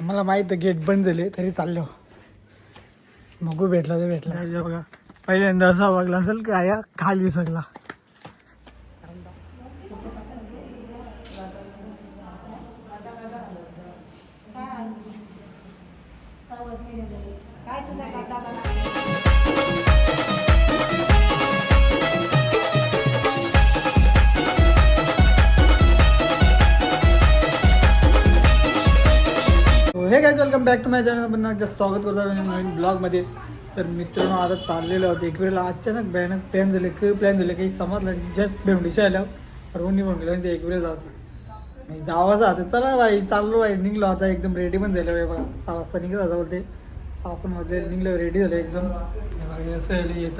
मला माहीत गेट बंद झाले तरी चाललो. मगू भेटला तर भेटला. बघा पहिल्यांदा असा बघला असेल का या खाली सगळा. हे काय welcome back to my channel आपण एकदा स्वागत करतो नवीन ब्लॉगमध्ये तर मित्रांनो आता चाललेलं होतं एक वेळेला अचानक भयानक प्लॅन झाले काही प्लॅन झाले. काही समजलं जस्ट भेंडीशी आल्यावर रोहन निघून आणि ते एक वेळेला जायचं नाही जावाचं आता. चला बाई चाललो बाई. निघलो आता. एकदम रेडी पण झालं बाई. बघा सहा वाजता निघत आता बोलते. सहा पण वाजले निघलो रेडी झालं एकदम. असं आहे,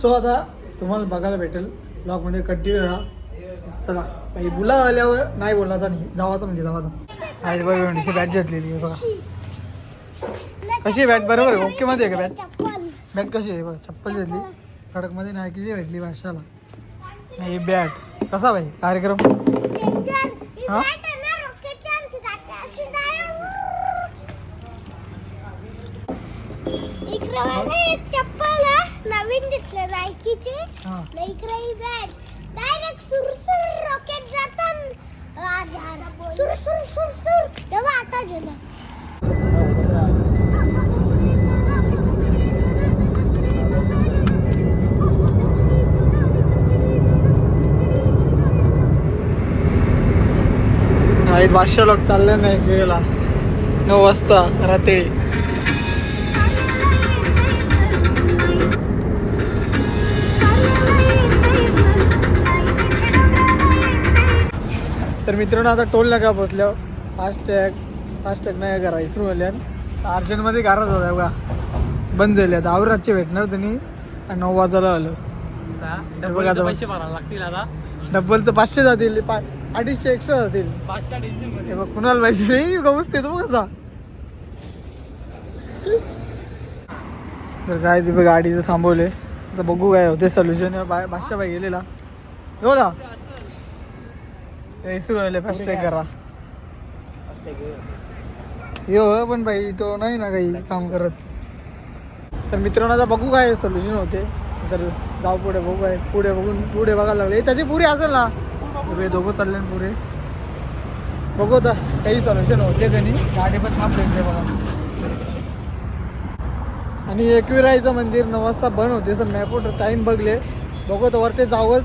सो आता तुम्हाला बघायला भेटेल. ब्लॉगमध्ये कंटिन्यू राहा. चला बाई बुला आल्यावर नाही बोलला आता नाही. जावाचं म्हणजे जावाचा आज बघा भेंडीची बॅट घेतलेली आहे बघा. कशी आहे बॅट बरोबर आहे ओके मध्ये आहे का बॅट बॅट कशी आहे? बघा चप्पल घेतली. कडकमध्ये नायकीची भेटली भाषाला ही बॅट कसा भाई? कार्यक्रम? हा? चप्पल हा, नवीन घेतलं नायकीची इकडे बॅट डायरेक्ट सुरसुर रॉकेट जातात सुर सुर सुर सुर तेव्हा आता गेलं बादशा लोक चालले नाही गिरेला नऊ वाजता रात्री. मित्रांनो आता टोल नाका पोचल्यावर. फास्ट टॅग फास्ट टॅग नाही करा इथून आल्यान अर्जंटमध्ये गारच होता बघा. बंद झाले. आता आवरातचे भेटणार त्यांनी आणि नऊ वाजायला आलो. बघा पैसे लागतील आता. डब्बलचं पाचशे जातील पा अडीचशे एक्स्ट्रा जातील. पाचशे हे बघ कुणाला पाहिजे? गमच येतो बघ कसा तर काय ते बघ गाडीचं थांबवले आता बघू काय होते सोल्युशन भाषा बाई गेलेला. हो ना सुरू राहिले फास्ट ट्रॅक करा यो पण बाई तो नाही ना काही काम करत. तर मित्रांनो आता बघू काय सोल्युशन होते. तर जाऊ पुढे बघू काय. पुढे बघून पुढे बघायला लागले. त्याची पुरी असेल ना? तर दोघं चालले ना पुढे. बघू आता काही सोल्युशन होते का नाही. गाडी पण थांबले ते बघा आणि एकविराईचं मंदिर नऊ वाजता बंद होते. सर मॅपवर टाईम बघले. बघू तर वरती जावंच.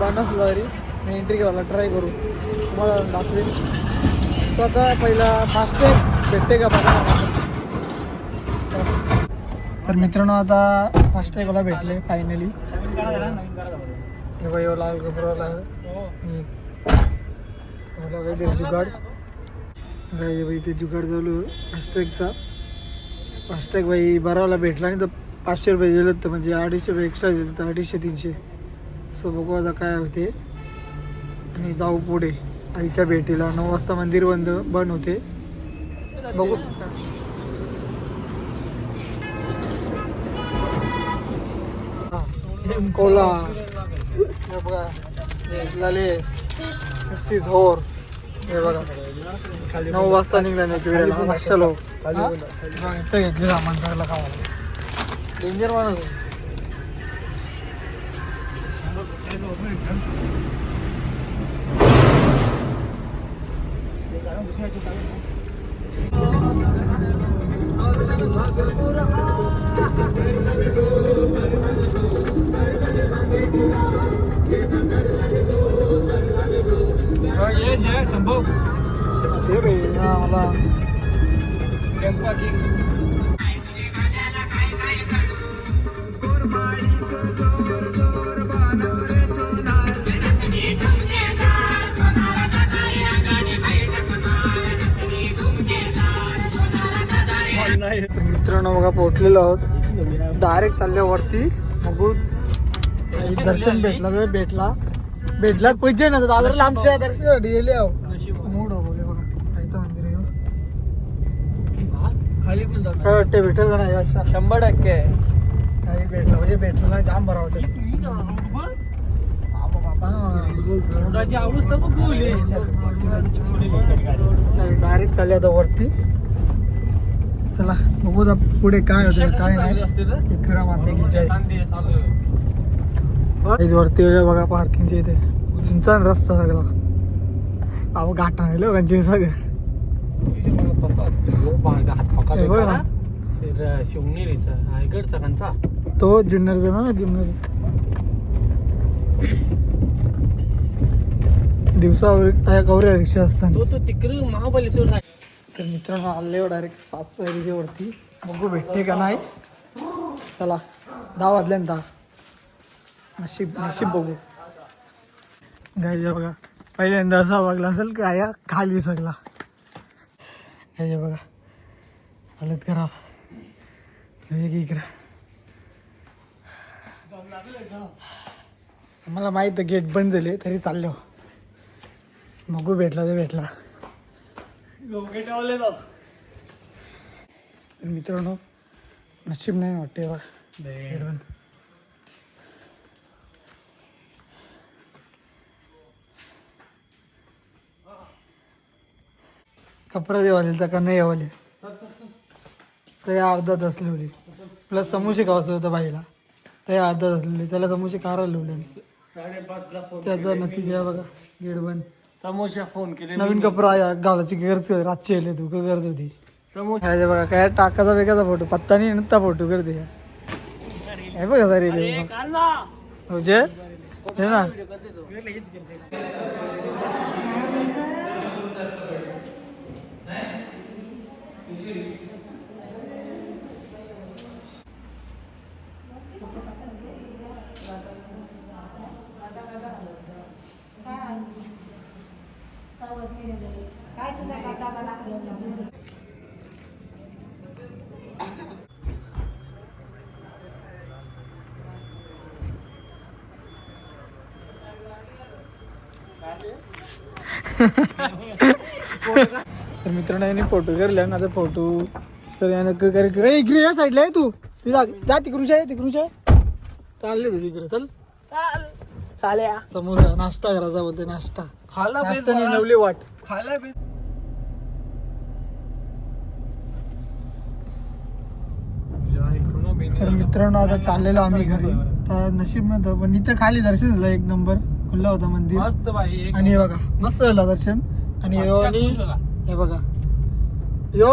बंद असलं तरी. एंट्री घ्यायला ट्राय करू. तुम्हाला दाखवेन. आता पहिला फास्टॅग भेटते का बघा. तर मित्रांनो आता फास्टॅग मला भेटले फायनली हे बाई लाल कपडावाला आहे. मला जुगाड. नाही बाई ते जुगाड चालू फास्टॅगचा फास्टॅग बाई बरावाला भेटला आणि तर पाचशे रुपये दिलं तर म्हणजे अडीचशे रुपये एक्स्ट्रा दिलं तर अडीचशे तीनशे. सो बघू आता काय होते. आणि जाऊ पुढे. आईच्या भेटीला नऊ वाजता मंदिर बंद बंद होते. बघू. कोला हे बघा. ललेस. नुसतीच होर हे बघा. नऊ वाजता निघला नाही वेळेला. पाचशे लोक इथं घेतले सामान सगळं का डेंजर माणूस आहे. ते बाई हा मित्रांनो बघा पोहोचलेलो आहोत. डायरेक्ट चालले वरती बघू. दर्शन भेटला तर भेटला. भेटला पैसे ना दादर लांबच्या दर्शनासाठी गेले आहो. मूड बोले बघा. काय मंदिर आहे. खाली पण जातो काय वाटते भेटेल का नाही अशा? शंभर टक्के. काही भेटलं म्हणजे भेटलं नाही जाम बरा वाटेल. बघ डायरेक्ट चालले आता वरती. चला बघू आता पुढे काय होतं काय नाही. इकडं माते वरती बघा पार्किंगच्या इथे. सुनसान रस्ता सगळा. अहो घाटा आहे लोकांचे सगळं. हे. शिवनेरीचा रायगडचा kanचा तो जुन्नरचा ना जुन्नर. दिवसावर त्या कवऱ्या रिक्षा असतात तो तो तिकडे महाबळेश्वर तर मित्रांनो आले डायरेक्ट पाच पायरीच्या वरती. बघू भेटते का नाही. चला दहा वाजल्यान दहा. नशीब नशीब बघू. गायच्या बघा पहिल्यांदा असा वागला असेल काय या खाली सगळा. गायच्या बघा हालत करा. इकडं. मला माहीत गेट बंद झाले तरी चाललो. मगू भेटला तर भेटला. तर मित्रांनो नशीब नाही वाटते बघा. बंद कपडा देवाले तर का नाही यावाले? तर या अर्धा तास लिवली प्लस समोसे खावायचं होतं बाईला. तर या अर्धा तास लिवले त्याला समोसे कारा लिवले. त्याचा नतीजा बघा. गेट बंद समोसा फोन केले नवीन कपडा या घालायची गरज रातची येले तू करत होती. समोसा बघा काय टाकाचा वेगाचा फोटो पत्ता नाही नुसता फोटो करते हे बघा सारे तुझे हे ना. तर मित्रांनो याने फोटो करले ना आता फोटो तर यानं कर इकडे या साईडला आहे तू. तू जा जा तिकडून आहे तिकडून आहे चालले तुझी इकडे चल. चाल्या समोसा नाश्ता करायचा बोलते नाश्ता. खाला नाश्ता नाही नवली वाट. खाला बेस तर मित्रांनो आता चाललेलो आम्ही घरी. तर नशीब नव्हतं पण इथं खाली दर्शन झालं एक नंबर खुल्ला होता मंदिर. मस्त बाई एक आणि हे बघा मस्त झालं दर्शन. आणि आणि हे बघा. यो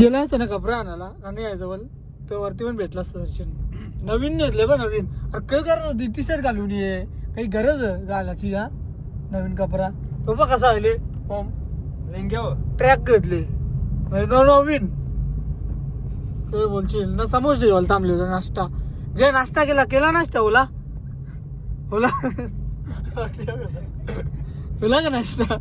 गेला असतं ना कपडा आणायला. आणि पण तो वरती पण भेटला असतं दर्शन. नवीन घेतले बा नवीन. अरे काय करत होती? टी शर्ट घालून ये. काही गरज घालायची का? नवीन कपडा. तो बघ कसा आले ओम लेंग्यावर. ट्रॅक घेतले. न- नवीन. काय बोलशील? ना समोसे जेवायला थांबले होते. नाश्ता. जे नाश्ता केला केला नाश्ता ओला? ओला? ओला का नाश्ता?